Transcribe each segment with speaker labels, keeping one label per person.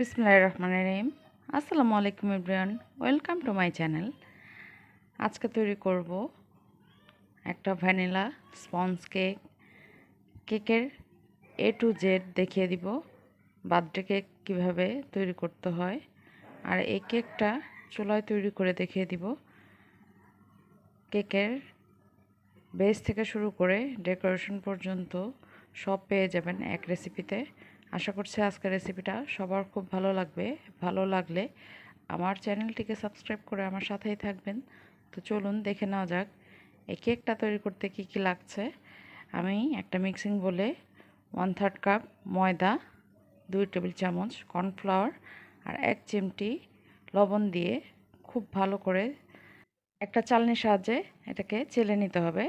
Speaker 1: বিসমুল্লাহ রহমান রহিম। আসসালামু আলাইকুম everyone welcome to my channel. আজকে তৈরি করব একটা ভ্যানিলা স্পঞ্জ কেক। কেকের এ টু জেড দেখিয়ে দিব বার্থডে কেক কীভাবে তৈরি করতে হয়। আর এই কেকটা চুলায় তৈরি করে দেখিয়ে দিব। কেকের বেস থেকে শুরু করে ডেকোরেশন পর্যন্ত সব পেয়ে যাবেন এক রেসিপিতে আশা করছি আজকের রেসিপিটা সবার খুব ভালো লাগবে, ভালো লাগলে আমার চ্যানেলটিকে সাবস্ক্রাইব করে আমার সাথেই থাকবেন। তো চলুন দেখে নেওয়া যাক এই কেকটা তৈরি করতে কি কি লাগছে। আমি একটা মিক্সিং বলে ওয়ান থার্ড কাপ ময়দা, দুই টেবিল চামচ কর্নফ্লাওয়ার আর এক চিমটি লবণ দিয়ে খুব ভালো করে একটা চালনির সাহায্যে এটাকে চেলে নিতে হবে।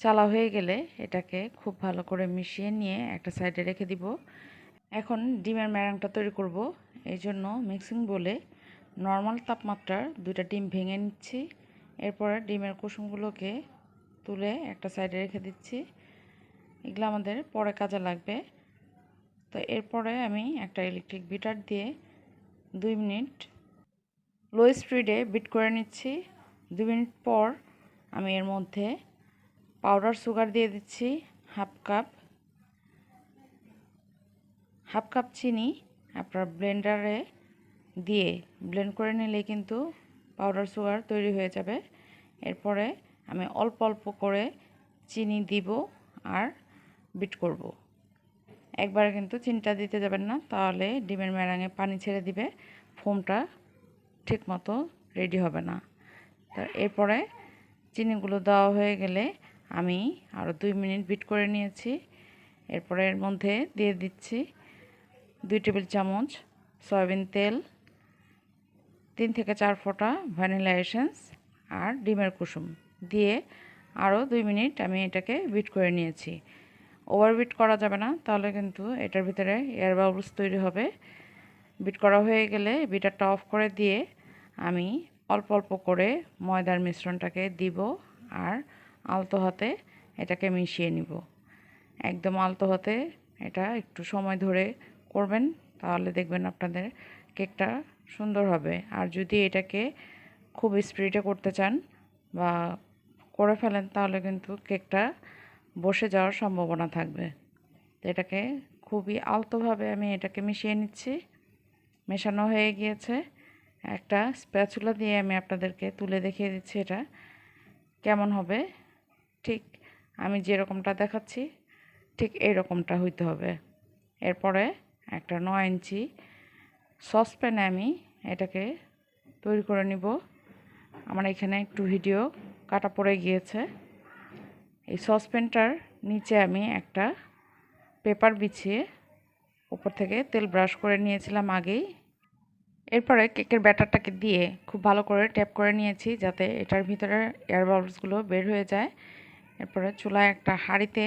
Speaker 1: চালা হয়ে গেলে এটাকে খুব ভালো করে মিশিয়ে নিয়ে একটা সাইডে রেখে দিব। এখন ডিমের ম্যারাংটা তৈরি করব। এই জন্য মিক্সিং বলে নর্মাল তাপমাত্রার দুইটা ডিম ভেঙে নিচ্ছি। এরপরে ডিমের কুসুমগুলোকে তুলে একটা সাইডে রেখে দিচ্ছি। এগুলো আমাদের পরে কাজে লাগবে। তো এরপরে আমি একটা ইলেকট্রিক বিটার দিয়ে দুই মিনিট লো স্পিডে বিট করে নিচ্ছি। দুই মিনিট পর আমি এর মধ্যে পাউডার সুগার দিয়ে দিচ্ছি হাফ কাপ হাফ কাপ চিনি আপনার ব্লেন্ডারে দিয়ে ব্লেন্ড করে নিলে কিন্তু পাউডার সুগার তৈরি হয়ে যাবে। এরপরে আমি অল্প অল্প করে চিনি দিব আর বিট করব। একবারে কিন্তু চিনিটা দিতে যাবেন না, তাহলে ডিমের ম্যারাঙে পানি ছেড়ে দিবে, ফোমটা ঠিকমতো রেডি হবে না। তো এরপরে চিনিগুলো দেওয়া হয়ে গেলে আমি আরও দুই মিনিট বিট করে নিয়েছি। এরপরে এর মধ্যে দিয়ে দিচ্ছি দুই টেবিল চামচ সয়াবিন তেল, তিন থেকে চার ফোঁটা ভ্যানিলা এসেন্স আর ডিমের কুসুম। দিয়ে আরও দুই মিনিট আমি এটাকে বিট করে নিয়েছি। ওভার বিট করা যাবে না, তাহলে কিন্তু এটার ভিতরে এয়ার বাবলস তৈরি হবে। বিট করা হয়ে গেলে বিটারটা অফ করে দিয়ে আমি অল্প অল্প করে ময়দার মিশ্রণটাকে দিব আর আলতো হাতে এটাকে মিশিয়ে নিব। একদম আলতো হাতে এটা একটু সময় ধরে করবেন, তাহলে দেখবেন আপনাদের কেকটা সুন্দর হবে। আর যদি এটাকে খুব স্পিডে করতে চান বা করে ফেলেন, তাহলে কিন্তু কেকটা বসে যাওয়ার সম্ভাবনা থাকবে। তো এটাকে খুবই আলতোভাবে আমি এটাকে মিশিয়ে নিচ্ছি। মেশানো হয়ে গিয়েছে। একটা স্প্যাচুলা দিয়ে আমি আপনাদেরকে তুলে দেখিয়ে দিচ্ছি এটা কেমন হবে। ঠিক আমি যেরকমটা দেখাচ্ছি, ঠিক এরকমটা হইতে হবে। এরপরে একটা নয় ইঞ্চি সসপ্যানে আমি এটাকে তৈরি করে নিব। আমার এখানে একটু ভিডিও কাটা পড়ে গিয়েছে। এই সসপ্যানটার নিচে আমি একটা পেপার বিছিয়ে উপর থেকে তেল ব্রাশ করে নিয়েছিলাম আগেই। এরপরে কেকের ব্যাটারটাকে দিয়ে খুব ভালো করে ট্যাপ করে নিয়েছি যাতে এটার ভিতরে এয়ার বাবলসগুলো বের হয়ে যায়। এরপরে চুলায় একটা হাঁড়িতে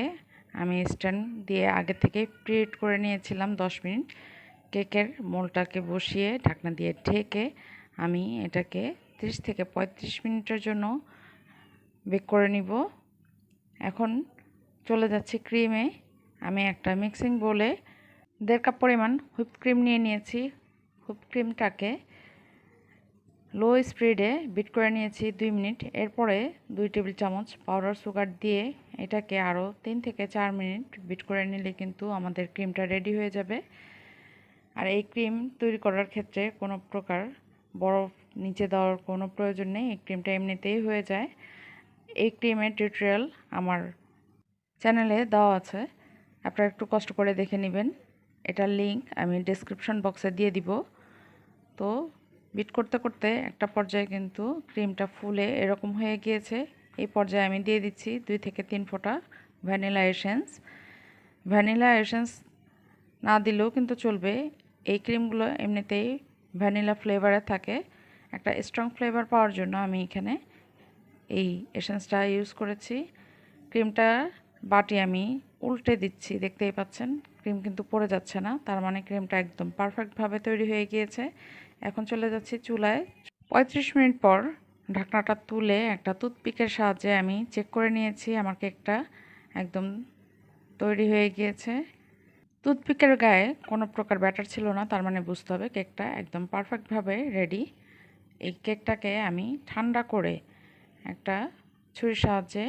Speaker 1: আমি স্ট্যান্ড দিয়ে আগে থেকে প্রিট করে নিয়েছিলাম দশ মিনিট। কেকের মোলটাকে বসিয়ে ঢাকনা দিয়ে ঢেকে আমি এটাকে 30 থেকে 35 মিনিটের জন্য বেক করে নিব। এখন চলে যাচ্ছে ক্রিমে আমি একটা মিক্সিং বলে দেড় কাপ পরিমাণ হুইপ ক্রিম নিয়ে নিয়েছি। হুইপ ক্রিমটাকে লো স্পিডে বিট করে নিয়েছি দুই মিনিট। এরপরে দুই টেবিল চামচ পাউডার সুগার দিয়ে এটাকে আরও তিন থেকে চার মিনিট বিট করে নিলে কিন্তু আমাদের ক্রিমটা রেডি হয়ে যাবে। আর এই ক্রিম তৈরি করার ক্ষেত্রে কোনো প্রকার বরফ নিচে দেওয়ার কোনো প্রয়োজন নেই, এই ক্রিমটা এমনিতেই হয়ে যায়। এই ক্রিমের টিউটোরিয়াল আমার চ্যানেলে দেওয়া আছে, আপনারা একটু কষ্ট করে দেখে নেবেন। এটার লিঙ্ক আমি ডিসক্রিপশন বক্সে দিয়ে দিব। তো বিট করতে করতে একটা পর্যায়ে কিন্তু ক্রিমটা ফুলে এরকম হয়ে গিয়েছে। এই পর্যায়ে আমি দিয়ে দিচ্ছি দুই থেকে তিন ফোঁটা ভ্যানিলা এসেন্স ভ্যানিলা এসেন্স না দিলেও কিন্তু চলবে। এই ক্রিমগুলো এমনিতেই ভ্যানিলা ফ্লেভারে থাকে। একটা স্ট্রং ফ্লেভার পাওয়ার জন্য আমি এখানে এই এসেন্সটা ইউজ করেছি। ক্রিমটা বাটি আমি উল্টে দিচ্ছি, দেখতেই পাচ্ছেন? ক্রিম কিন্তু পড়ে যাচ্ছে না, তার মানে ক্রিমটা একদম পারফেক্টভাবে তৈরি হয়ে গিয়েছে। এখন চলে যাচ্ছি চুলায়। পঁয়ত্রিশ মিনিট পর ঢাকনাটা তুলে একটা টুথপিকের সাহায্যে আমি চেক করে নিয়েছি, আমার কেকটা একদম তৈরি হয়ে গিয়েছে। টুথপিকের গায়ে কোনো প্রকার ব্যাটার ছিল না, তার মানে বুঝতে হবে কেকটা একদম পারফেক্টভাবে রেডি এই কেকটাকে আমি ঠান্ডা করে একটা ছুরির সাহায্যে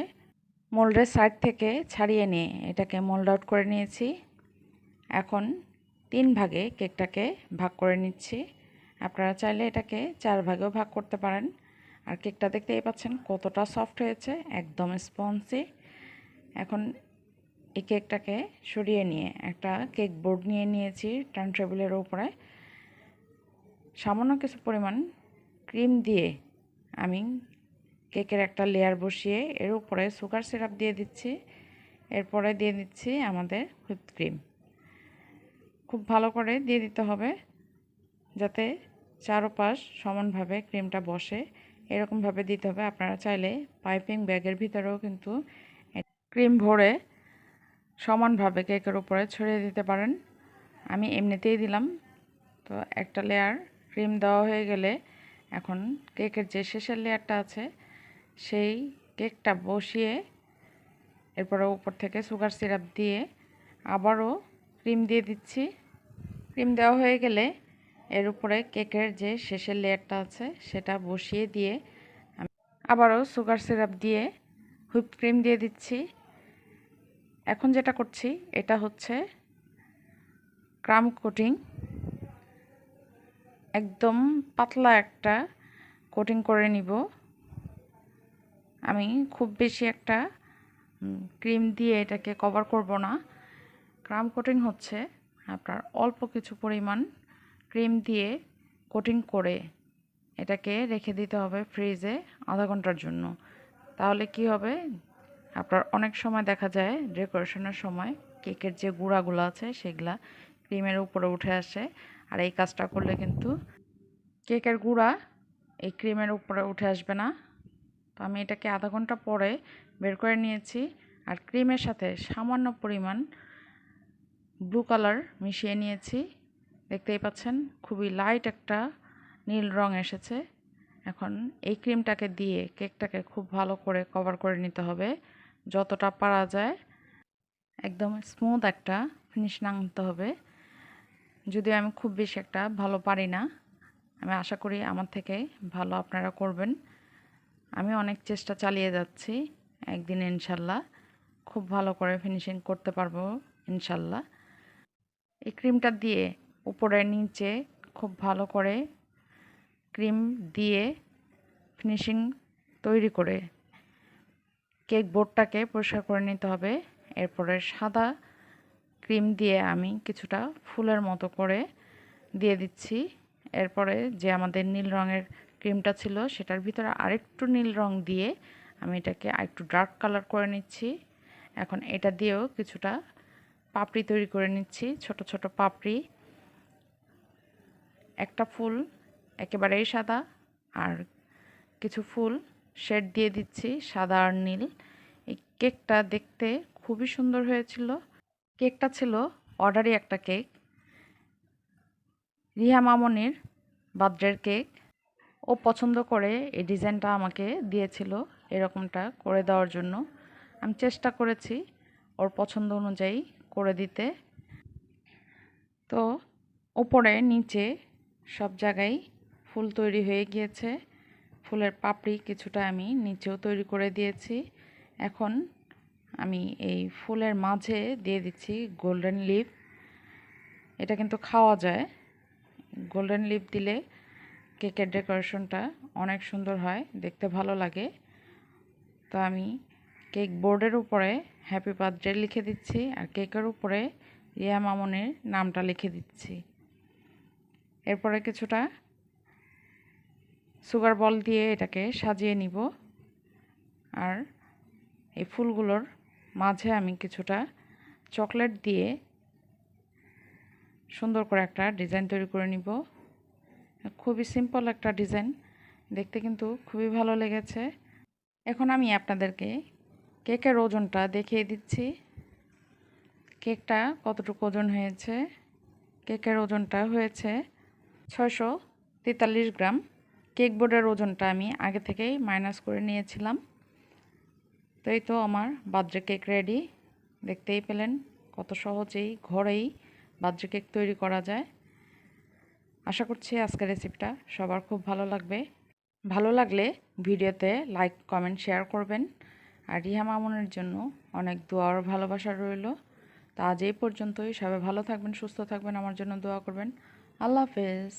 Speaker 1: মোল্ডের সাইড থেকে ছাড়িয়ে নিয়ে এটাকে মোল্ড আউট করে নিয়েছি। এখন তিন ভাগে কেকটাকে ভাগ করে নিচ্ছি। আপনারা চাইলে এটাকে চার ভাগেও ভাগ করতে পারেন। আর কেকটা দেখতেই পাচ্ছেন কতটা সফট হয়েছে, একদম স্পঞ্জি। এখন এই কেকটাকে সরিয়ে নিয়ে একটা কেক বোর্ড নিয়ে নিয়েছি টার্ন টেবিলের উপরে। সামান্য কিছু পরিমাণ ক্রিম দিয়ে আমি কেকের একটা লেয়ার বসিয়ে এর উপরে সুগার সিরাপ দিয়ে দিচ্ছি। এরপরে দিয়ে দিচ্ছি আমাদের হুইপ ক্রিম। খুব ভালো করে দিয়ে দিতে হবে যাতে চারোপাশ সমানভাবে ক্রিমটা বসে। এরকমভাবে দিতে হবে। আপনারা চাইলে পাইপিং ব্যাগের ভিতরেও কিন্তু ক্রিম ভরে সমানভাবে কেকের উপরে ছড়িয়ে দিতে পারেন। আমি এমনিতেই দিলাম। তো একটা লেয়ার ক্রিম দেওয়া হয়ে গেলে এখন কেকের যে শেষের লেয়ারটা আছে, সেই কেকটা বসিয়ে এরপরে উপর থেকে সুগার সিরাপ দিয়ে আবারও ক্রিম দিয়ে দিচ্ছি। ক্রিম দেওয়া হয়ে গেলে এর উপরে কেকের যে শেষের লেয়ারটা আছে, সেটা বসিয়ে দিয়ে আবারও সুগার সিরাপ দিয়ে হুইপ ক্রিম দিয়ে দিচ্ছি। এখন যেটা করছি, এটা হচ্ছে ক্রাম কোটিং। একদম পাতলা একটা কোটিং করে নিব। আমি খুব বেশি একটা ক্রিম দিয়ে এটাকে কভার করব না। ক্রাম কোটিং হচ্ছে আপনার অল্প কিছু পরিমাণ ক্রিম দিয়ে কোটিং করে এটাকে রেখে দিতে হবে ফ্রিজে আধা ঘণ্টার জন্য। তাহলে কি হবে? আপনার অনেক সময় দেখা যায়, ডেকোরেশনের সময় কেকের যে গুঁড়াগুলো আছে সেগুলা ক্রিমের উপরে উঠে আসে। আর এই কাজটা করলে কিন্তু কেকের গুঁড়া এই ক্রিমের উপরে উঠে আসবে না। তো আমি এটাকে আধা ঘণ্টা পরে বের করে নিয়েছি আর ক্রিমের সাথে সামান্য পরিমাণ ব্লু কালার মিশিয়ে নিয়েছি। দেখতেই পাচ্ছেন, খুবই লাইট একটা নীল রং এসেছে। এখন এই ক্রিমটাকে দিয়ে কেকটাকে খুব ভালো করে কভার করে নিতে হবে। যতটা পারা যায়, একদম স্মুথ একটা ফিনিশ আনতে হবে। যদিও আমি খুব বেশি একটা ভালো পারি না, আমি আশা করি আমার থেকে ভালো আপনারা করবেন। আমি অনেক চেষ্টা চালিয়ে যাচ্ছি, একদিন ইনশাল্লাহ খুব ভালো করে ফিনিশিং করতে পারব, ইনশাল্লাহ। এই ক্রিমটা দিয়ে উপরে নিচে খুব ভালো করে ক্রিম দিয়ে ফিনিশিং তৈরি করে কেক বোর্ডটাকে পরিষ্কার করে নিতে হবে। এরপরে সাদা ক্রিম দিয়ে আমি কিছুটা ফুলের মতো করে দিয়ে দিচ্ছি। এরপরে যে আমাদের নীল রঙের ক্রিমটা ছিল সেটার ভিতরে আরেকটু নীল রং দিয়ে আমি এটাকে আরেকটু ডার্ক কালার করে নিচ্ছি। এখন এটা দিয়েও কিছুটা পাপড়ি তৈরি করে নিচ্ছি, ছোট ছোট পাপড়ি। একটা ফুল, একেবারেই সাদা, আর কিছু ফুল শেড দিয়ে দিচ্ছি সাদা আর নীল। এই কেকটা দেখতে খুবই সুন্দর হয়েছিল। কেকটা ছিল অর্ডারি একটা কেক। রিহা মামনির বার্থডের কেক। ও পছন্দ করে এই ডিজাইনটা আমাকে দিয়েছিল এরকমটা করে দেওয়ার জন্য। আমি চেষ্টা করেছি ওর পছন্দ অনুযায়ী করে দিতে। তো ওপরে, নিচে সব জায়গায় ফুল তৈরি হয়ে গিয়েছে। ফুলের পাপড়ি কিছুটা আমি নিচেও তৈরি করে দিয়েছি। এখন আমি এই ফুলের মাঝে দিয়ে দিচ্ছি গোল্ডেন লিপ এটা কিন্তু খাওয়া যায়। গোল্ডেন লিপ দিলে কেকের ডেকোরেশনটা অনেক সুন্দর হয়, দেখতে ভালো লাগে। তো আমি কেক বোর্ডের উপরে হ্যাপি বার্থডে লিখে দিচ্ছি আর কেকের উপরে রিয়া মামনের নামটা লিখে দিচ্ছি। এরপরে কিছুটা সুগার বল দিয়ে এটাকে সাজিয়ে নিব। আর এই ফুলগুলোর মাঝে আমি কিছুটা চকলেট দিয়ে সুন্দর করে একটা ডিজাইন তৈরি করে নিব। খুবই সিম্পল একটা ডিজাইন দেখতে কিন্তু খুবই ভালো লেগেছে। এখন আমি আপনাদেরকে কেকের ওজনটা দেখিয়ে দিচ্ছি। কেকটা কতটুকু ওজন হয়েছে? কেকের ওজনটা হয়েছে ছয়শো তেতাল্লিশ গ্রাম কেক বোর্ডের ওজনটা আমি আগে থেকেই মাইনাস করে নিয়েছিলাম। তো এই তো আমার বার্থডে কেক রেডি দেখতেই পেলেন কত সহজেই ঘরেই বার্থডে কেক তৈরি করা যায়। আশা করছি আজকের রেসিপিটা সবার খুব ভালো লাগবে। ভালো লাগলে ভিডিওতে লাইক কমেন্ট শেয়ার করবেন। আর রিহা মামুনের জন্য অনেক দোয়ার ভালোবাসা রইল। তা আজ এই পর্যন্তই। সবাই ভালো থাকবেন, সুস্থ থাকবেন। আমার জন্য দোয়া করবেন। আল্লাহ হাফেজ